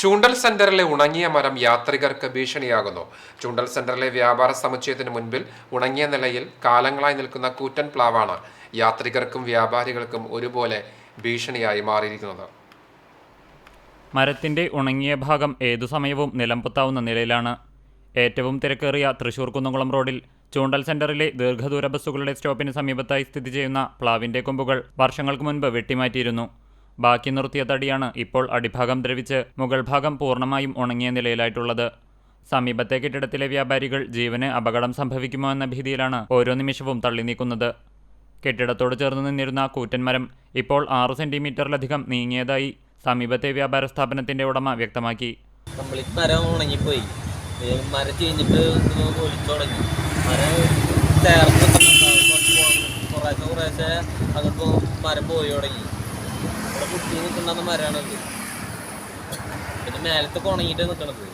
ചൂണ്ടൽ സെന്ററിലെ ഉണങ്ങിയ മരം യാത്രികർക്ക് ഭീഷണിയാകുന്നു. ചൂണ്ടൽ സെന്ററിലെ വ്യാപാര സമുച്ചയത്തിന് മുൻപിൽ ഉണങ്ങിയ നിലയിൽ കാലങ്ങളായി നിൽക്കുന്ന കൂറ്റൻ പ്ലാവാണ് യാത്രികർക്കും വ്യാപാരികൾക്കും ഒരുപോലെ ഭീഷണിയായി മാറിയിരിക്കുന്നത്. മരത്തിന്റെ ഉണങ്ങിയ ഭാഗം ഏതു സമയവും നിലംപൊത്താവുന്ന നിലയിലാണ്. ഏറ്റവും തിരക്കേറിയ തൃശൂർ കുന്നംകുളം റോഡിൽ ചൂണ്ടൽ സെന്ററിലെ ദീർഘദൂര ബസ്സുകളുടെ സ്റ്റോപ്പിന് സമീപത്തായി സ്ഥിതി ചെയ്യുന്ന പ്ലാവിന്റെ കൊമ്പുകൾ വർഷങ്ങൾക്ക് മുൻപ് വെട്ടിമാറ്റിയിരുന്നു. ബാക്കി നിർത്തിയ തടിയാണ് ഇപ്പോൾ അടിഭാഗം ദ്രവിച്ച് മുകൾ ഭാഗം പൂർണമായും ഉണങ്ങിയ നിലയിലായിട്ടുള്ളത്. സമീപത്തെ കെട്ടിടത്തിലെ വ്യാപാരികൾ ജീവന് അപകടം സംഭവിക്കുമോ എന്ന ഭീതിയിലാണ് ഓരോ നിമിഷവും തള്ളി നീക്കുന്നത്. കെട്ടിടത്തോട് ചേർന്ന് നിന്നിരുന്ന കൂറ്റൻമരം ഇപ്പോൾ ആറ് സെന്റിമീറ്ററിലധികം നീങ്ങിയതായി സമീപത്തെ വ്യാപാര സ്ഥാപനത്തിന്റെ ഉടമ വ്യക്തമാക്കി. കംപ്ലീറ്റ് മരം പോയി തുടങ്ങി. ഇവിടെ കുത്തി നിൽക്കുന്ന മരമാണത് പിന്നെ മേലത്തൊക്കെ ഉണങ്ങിയിട്ട് നിൽക്കണത്.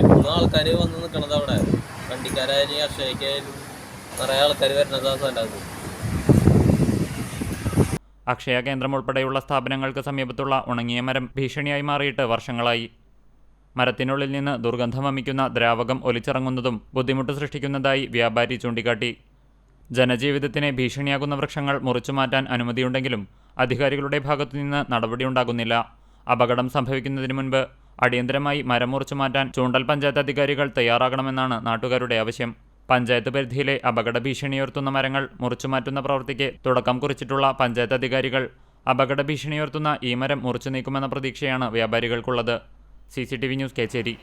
എപ്പോഴും ആൾക്കാർ വന്ന് നിൽക്കണത് അവിടെ. വണ്ടിക്കാരായാലും അക്ഷയക്കായാലും നിറയെ ആൾക്കാർ വരുന്നത് ആ സ്ഥലത്ത് അക്ഷയ കേന്ദ്രം ഉൾപ്പെടെയുള്ള സ്ഥാപനങ്ങൾക്ക് സമീപത്തുള്ള ഉണങ്ങിയ മരം ഭീഷണിയായി മാറിയിട്ട് വർഷങ്ങളായി. മരത്തിനുള്ളിൽ നിന്ന് ദുർഗന്ധം വമിക്കുന്ന ദ്രാവകം ഒലിച്ചിറങ്ങുന്നതും ബുദ്ധിമുട്ട് സൃഷ്ടിക്കുന്നതായി വ്യാപാരി ചൂണ്ടിക്കാട്ടി. ജനജീവിതത്തിന് ഭീഷണിയാകുന്ന വൃക്ഷങ്ങൾ മുറിച്ചുമാറ്റാൻ അനുമതിയുണ്ടെങ്കിലും അധികാരികളുടെ ഭാഗത്തുനിന്ന് നടപടിയുണ്ടാകുന്നില്ല. അപകടം സംഭവിക്കുന്നതിന് മുൻപ് അടിയന്തരമായി മരം മുറിച്ചു മാറ്റാൻ ചൂണ്ടൽ പഞ്ചായത്ത് അധികാരികൾ തയ്യാറാകണമെന്നാണ് നാട്ടുകാരുടെ ആവശ്യം. പഞ്ചായത്ത് പരിധിയിലെ അപകട ഭീഷണിയുയർത്തുന്ന മരങ്ങൾ മുറിച്ചു മാറ്റുന്ന പ്രവൃത്തിക്ക് തുടക്കം കുറിച്ചിട്ടുള്ള പഞ്ചായത്ത് അധികാരികൾ അപകട ഭീഷണിയുയർത്തുന്ന ഈ മരം മുറിച്ചു നീക്കുമെന്ന പ്രതീക്ഷയാണ് വ്യാപാരികൾക്കുള്ളത്. C news Kecheri.